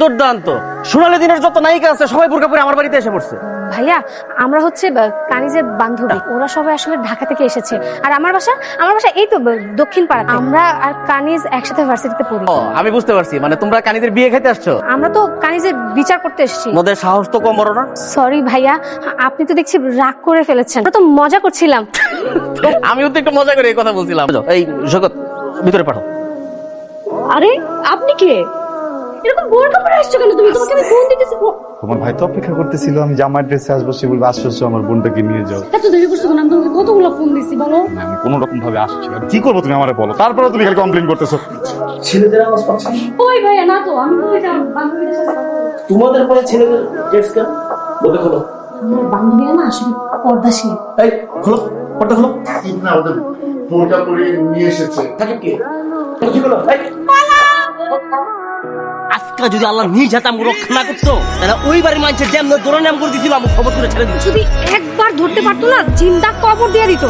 দুর্দান্ত। সোনালী দিনের যত নায়িকা আছে সবাই বোরকা পরে আমার বাড়িতে এসে পড়ছে। ভাইয়া আমরা হচ্ছে কানিজের বান্ধবী। ওরা সবাই আসলে ঢাকা থেকে এসেছে। আর আমার বাসা আমার বাসা এই তো দক্ষিণ পাড়াতে। আমরা আর কানিজ একসাথে ভার্সিটিতে পড়ি। ও আমি বুঝতে পারছি। মানে তোমরা কানিদের বিয়ে খেতে আসছো? আমরা তো কানিজের বিচার করতে এসেছি। তোমাদের সাহস তো কম বড় না? সরি ভাইয়া আপনি তো দেখছি রাগ করে ফেলেছেন। আমরা তো মজা করছিলাম। আমিও তো একটু মজা করে এই কথা বলছিলাম। এই জগৎ ভিতরে পাঠাও। আরে আপনি কে? এরকম বোরকা পরে আসছো কেন? তুমি তোমাকে আমি ফোন দিতেছি তোমার ভাই তো অপেক্ষা করতেছিল আমি জামার ড্রেসে আসব সে বলবে আসছো আমার বোনটাকে নিয়ে যাও। এত দেরি করছ কেন? আমি তোমাকে কতগুলো ফোন দিছি বলো। না, আমি কোনো রকম ভাবে আসছি আর কি করব তুমি আমারে বলো? তারপরে তুমি খালি কমপ্লেন করতেছো। ছেলেদের আওয়াজ পাচ্ছি ওই ভাইয়া না তো আমি তো এটা বান্ধবীদের সাথে তোমাদের পরে ছেলেদের ড্রেস কেন? বলে খোলো। আমার বান্ধবীরা না আসলে পর্দাশীল। এই খোলো পর্দা খোলো। ঠিক না ওদের বোরকা পরে নিয়ে এসেছে। থাকে কে? কি খোলো এই। আজকে যদি আল্লাহ নিজ হাতে আমাকে রক্ষা না করতো তাহলে ওই বাড়ির মানুষের যেমন দৌড়ে নাম করে দিছিল আমি খবর করে ছেড়ে দিচ্ছি যদি একবার ধরতে পারতো না জিন্দা কবর দিয়ে দিত।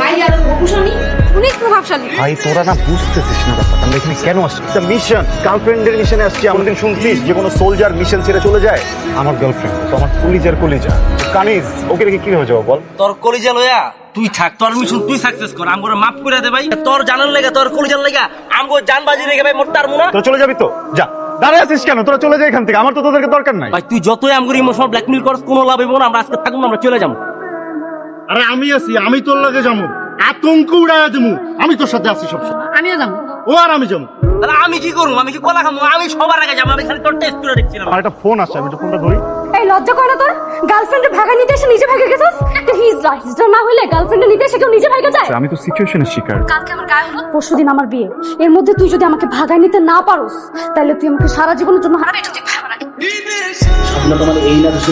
ভাই আর রঘুশানী অনেক প্রভাবশালী। ভাই তোরা না বুঝতেছিস না ব্যাপারটা আমরা এখানে কেন আসছি? একটা মিশন গার্লফ্রেন্ডের মিশনে আসছি আমাদের শুনছিস? যে কোনো সোলজার মিশন ছেড়ে চলে যায়? আমার গার্লফ্রেন্ড তো আমার কলিজার কলিজা। কানিজ ওকে রেখে কীভাবে যাব বল? তোর কলিজা লয়া তুই থাক তোর মিশন তুই সাকসেস কর আমগরে মাফ করে দে ভাই। তোর জানার লাগা তোর কলিজার লাগা আমগো জান বাজি রেখে ভাই মোর তার মুনা। তোরা চলে যাবি তো? যা। দাঁড়ায় আছিস কেন? তোরা চলে যা এখান থেকে। আমার তো তোদেরকে দরকার নাই। ভাই তুই যতই আমগরে ইমোশনাল ব্ল্যাকমেল করস কোনো লাভ হইব না আমরা আজকে থাকব না, আমরা চলে যাব। আরে আমি আছি আমি তোর লাগে যাব। আতঙ্ক উড়াইয়া দেবো আমি তোর সাথে আছি সবসময়। আমিও যাব। ও আর আমি যাব। তাহলে আমি কি করব? আমি কি কলা খাব আমি সবার আগে যাব আমি খালি তোর টেস্ট করে দেখছিলাম। আমার একটা ফোন আসছে আমি একটু ফোনটা ধরি। লজ্জা করে না তোর? গার্লফ্রেন্ডের ভাগা নিতে এসে নিজে ভাগে গেছিস? হিজ লাইফ না হলে গার্লফ্রেন্ডের নিতে এসে কেউ নিজে ভাগে যায়? আমি তো সিচুয়েশনের শিকার। কালকে আমার গায়ে হলুদ? পরশুদিন আমার বিয়ে। এর মধ্যে তুই যদি আমাকে ভাগায় নিতে না পারোস তাহলে তুই আমাকে সারা জীবনের জন্য হারাবে। এটা তুই না তোমার এই না বেশি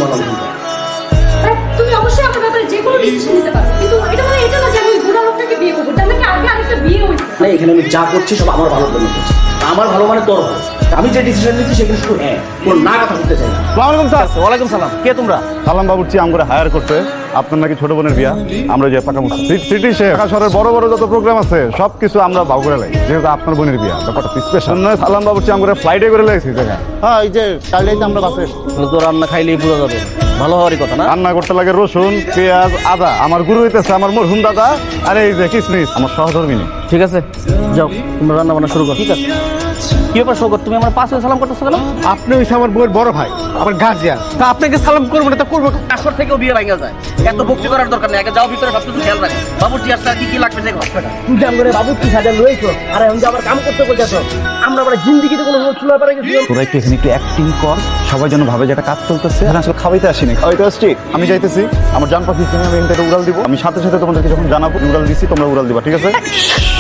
তুমি অবশ্যই আমার ব্যাপারে যে কোনো ডিসিশন নিতে পারো। কিন্তু এটা মানে এটা না যে লোকটাকে বিয়ে করব। তার নাকি আগে আরেকটা বিয়ে হয়েছে না এখানে আমি যা করছি সব আমার ভালো জন্য করছি আমার ভালো মানে তোর ভালো। আমি যে ডিসিশন নিচ্ছি সেখানে শুধু হ্যাঁ কোনো না কথা বলতে চাই না। ওয়ালাইকুম স্যার। ওয়ালাইকুম সালাম। কে তোমরা? সালাম বাবুর্চি আমরা হায়ার করতে। আপনার নাকি ছোট বোনের বিয়া? আমরা যে পাকা সিটি শেখ। শহরের বড় বড় যত প্রোগ্রাম আছে সব কিছু আমরা বাউ করে লাই। যেহেতু আপনার বোনের বিয়া ব্যাপারটা স্পেশাল নয় সালাম বাবুর্চি আমরা ফ্লাইটে করে লাগছি জায়গায় হ্যাঁ এই যে কালটাই আমরা বাসে তো রান্না খাইলেই বোঝা যাবে। ভালো হওয়ারই কথা না? রান্না করতে লাগে রসুন পেঁয়াজ আদা। আমার গুরু হইতেছে আমার মরহুম দাদা আর এই যে কিসমিস আমার সহধর্মিনী। ঠিক আছে যাও তোমরা রান্না বান্না শুরু করো। ঠিক আছে। কি ব্যাপার সৌগত তুমি আমার পাশে সালাম করতেছো কেন আপনি হইছে আমার বউয়ের বড় ভাই আমার গার্জিয়ান তা আপনাকে সালাম করব না তা করব আসর থেকেও বিয়ে ভাঙা যায়। এত ভক্তি করার দরকার নেই আগে যাও ভিতরে খেয়াল রাখো। বাবুর্চি আসছে আর কি কি লাগবে দেখো? তুই জান করে বাবু কি সাজা লইছো আরে আমি যে আবার কাম করতে আমরা আবার জিন্দিগিতে কোনো চুলা পারে গেছি তোরা একটু এখানে একটু অ্যাক্টিং কর সবাই যেন ভাবে যে একটা কাজ চলতেছে। এখানে আসলে খাওয়াইতে আসিনি। খাওয়াইতে আসছি। আমি যাইতেছি আমার জান পাখি আমি ইন্টারভিউ উড়াল দিব। আমি সাথে সাথে তোমাদেরকে যখন জানাব উড়াল দিছি তোমরা উড়াল দিবা ঠিক আছে?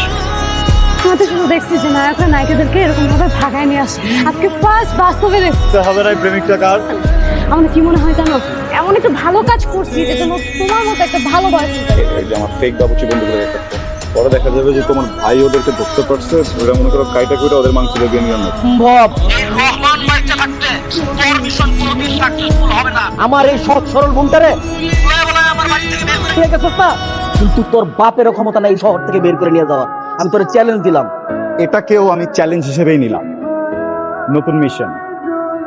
আমাদের শুধু দেখছি যে নায়করা নায়িকাদেরকে এরকম ভাবে ভাগায় নিয়ে আসে। আজকে ফার্স্ট বাস্তবে দেখছি। হবে না প্রেমিকটা কার আমার কি মনে হয় জানো? এমন একটা ভালো কাজ করছি যে তোমার মতো একটা ভালো বয়স এই যে আমার ফেক বাবুচি বন্ধুগুলো একটা পরে দেখা যাবে যে তোমার ভাই ওদেরকে ধরতে পারছে ওরা মনে করো কাইটা করে ওদের মাংস দিয়ে নিয়ে আনো সম্ভব আমার এই সৎ সরল বোনটারে আমার বাড়ি থেকে বের করে কিন্তু তোর বাপেরও ক্ষমতা নাই এই শহর থেকে বের করে নিয়ে যাওয়ার। আমি তোর চ্যালেঞ্জ দিলাম। এটাকেও আমি চ্যালেঞ্জ হিসেবেই নিলাম। নতুন মিশন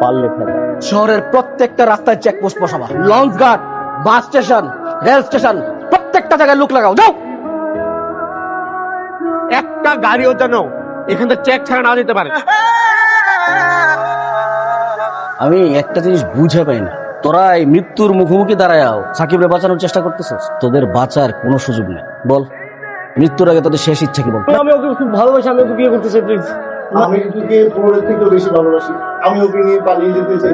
পারলে ফেলা শহরের প্রত্যেকটা রাস্তায় চেকপোস্ট বসাবা। লঞ্চ ঘাট বাস স্টেশন রেল স্টেশন প্রত্যেকটা জায়গায় লোক লাগাও। যাও! একটা গাড়িও যেন এখান থেকে চেক ছাড়া না দিতে পারে। আমি একটা জিনিস বুঝে পাই না। তোরা এই মৃত্যুর মুখোমুখি দাঁড়ায়াও সাকিবরে বাঁচানোর চেষ্টা করতেছিস? তোদের বাঁচার কোনো সুযোগ নেই। বল। মৃত্যুর আগে তোদের শেষ ইচ্ছা কি বল আমি ওকে খুব ভালোবাসি আমি ওকে বিয়ে করতে চাই প্লিজ আমি তোকে বোনের থেকেও বেশি ভালোবাসি। আমি ওকে নিয়ে পালিয়ে যেতে চাই।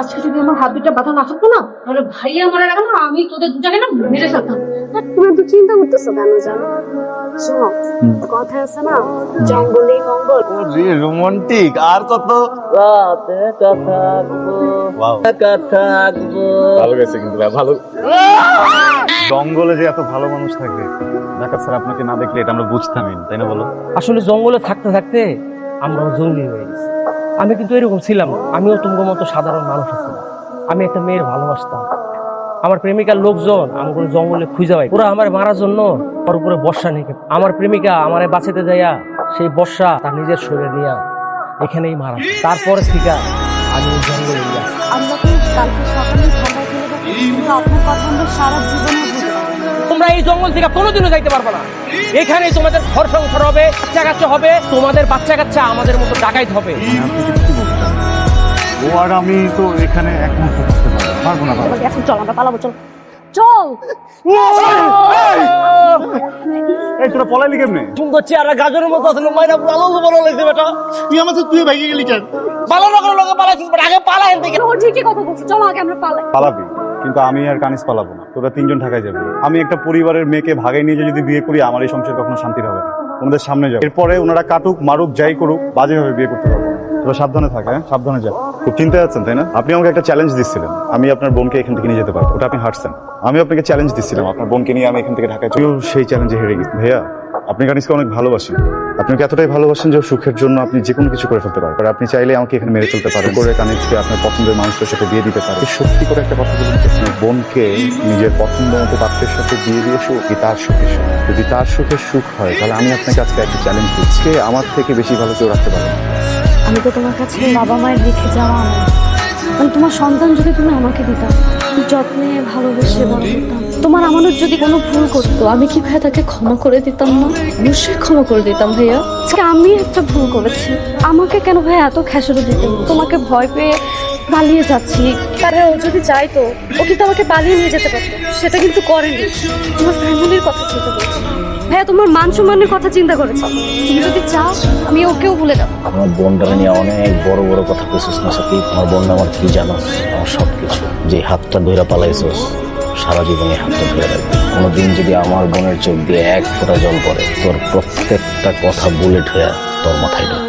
আজকে যদি আমার হাত দুটা ব্যথা না থাকতো না তাহলে ভাইয়া মারা গেল না আমি তোদের দু জায়গায় না মেরে ফেলতাম। তুমি তো চিন্তা করতেছো কেন জানো? শোনো কথা আছে না জঙ্গলে মঙ্গল। রোমান্টিক আর কত? রাতে থাকব. একা থাকব। ভালো গেছে কিন্তু ভালো। জঙ্গলে যে এত ভালো মানুষ থাকে ঢাকা স্যার আপনাকে না দেখলে এটা আমরা বুঝতামই না, তাই না বলো? আসলে জঙ্গলে থাকতে থাকতে আমরা জঙ্গলি হয়ে গেছি। আমি কিন্তু এরকম ছিলাম আমিও তোমার মতো সাধারণ মানুষ ছিলাম আমি একটা মেয়ের ভালোবাসতাম। আমার প্রেমিকার লোকজন আমাকে জঙ্গলে খুঁজে পাই ওরা আমার মারার জন্য ওর উপরে বর্ষা নিয়ে আমার প্রেমিকা আমার বাঁচাতে যাইয়া সেই বর্ষা তার নিজের শরীরে নিয়ে এখানেই মারা। তারপরে থেকে আমি জঙ্গলে। আমরা কালকে সকালে এই জঙ্গল থেকে কোনোদিনও যাইতে পারবে না। এখানে তোমাদের ঘর সংসার হবে বাচ্চা কাচ্চা হবে তোমাদের বাচ্চা কাচ্চা আমাদের মতো ডাকাইতে হবে। ও আর আমি তো এখানে একমত পারব না। এখন চল আমরা পালাবো চল। চল! এই! তোরা পলাইলি কেমনে? সুন্দর চেহারা গাজরের মতো মাইনা লাগছে বেটা। তুই আমাদের তুই ভাইকে গেলি কেন? ভালো লাগার লোকে পালাইছিস আগে পালা এখান থেকে। ও ঠিকই কথা বলছো চলো আগে আমরা পালাই। পালাবি। কিন্তু আমি আর কানিস পালাবো না। তোরা তিনজন ঢাকায় যাব। আমি একটা পরিবারের মেয়েকে ভাগে নিয়ে যদি বিয়ে করি, আমার এই সংসার কখনো শান্তির হবে না। ওনাদের সামনে যাব। এরপরে ওনারা কাটুক, মারুক, যাই করুক, বাজেভাবে বিয়ে করতে পারব। না। সাবধানে থাক হ্যাঁ? সাবধানে যা। খুব চিন্তায় আছেন, তাই না? আপনি আমাকে একটা চ্যালেঞ্জ দিচ্ছিলেন। আমি আপনার বোনকে এখান থেকে নিয়ে যেতে পারব। ওটা আপনি হারছেন। আমি আপনাকে চ্যালেঞ্জ দিচ্ছিলাম। আপনার বোনকে নিয়ে আমি এখান থেকে ঢাকায় চলেও সেই চ্যালেঞ্জে হেরে গেছি। ভাইয়া, আপনি কানিসকে অনেক ভালোবাসেন। আপনি এতটাই ভালোবাসেন যে সুখের জন্য আপনি যে কোনো কিছু করে ফেলতে পারেন আপনি চাইলে আমাকে এখানে মেরে ফেলতে পারেন। করে কানিসকে আপনার পছন্দের মানুষের সাথে বিয়ে দিতে পারেন। সত্যি করে একটা কথা বলুন বোনকে নিজের পছন্দ মতো পাত্রের সাথে বিয়ে দিয়ে সুখ কি তার সুখের সুখ? যদি তার সুখের সুখ হয়, তাহলে আমি আপনাকে আজকে একটা চ্যালেঞ্জ দিচ্ছি। আমার থেকে বেশি ভালো কেউ রাখতে পারবে। আমি তো তোমার কাছে বাবা মায়ের রেখে যাওয়া আমার মানে তোমার সন্তান যদি তুমি আমাকে দিতাম যত্নে, ভালোবেসে বড় করতাম তোমার আমানত যদি কোনো ভুল করতো, আমি কি ভাইয়া তাকে ক্ষমা করে দিতাম না? অবশ্যই ক্ষমা করে দিতাম ভাইয়া। আমি একটা ভুল করেছি। আমাকে কেন ভাইয়া এত খেসারো দিতাম তোমাকে ভয় পেয়ে পালিয়ে যাচ্ছি। তাহলে ও যদি চাইতো ও কিন্তু আমাকে পালিয়ে নিয়ে যেতে পারতো। সেটা কিন্তু করেনি। তোমার ফ্যামিলির কথা চিন্তা করছি? ভাইয়া তোমার মান সম্মানের কথা চিন্তা করেছ। তুমি যদি চাও, আমি ওকেও ভুলে যাব। আমার বোনটা নিয়ে অনেক বড় বড় কথা কইছিস না সাথে আমার বোন আমার কি জানো আমার সব কিছু যে হাতটা ধরে পালাইছিস, সারা জীবনে হাতটা ধরে রাখবি। কোনোদিন যদি আমার বোনের চোখ দিয়ে এক ফোঁটা জল পড়ে, তোর প্রত্যেকটা কথা বুলেট হয়ে তোর মাথায় ঢোকে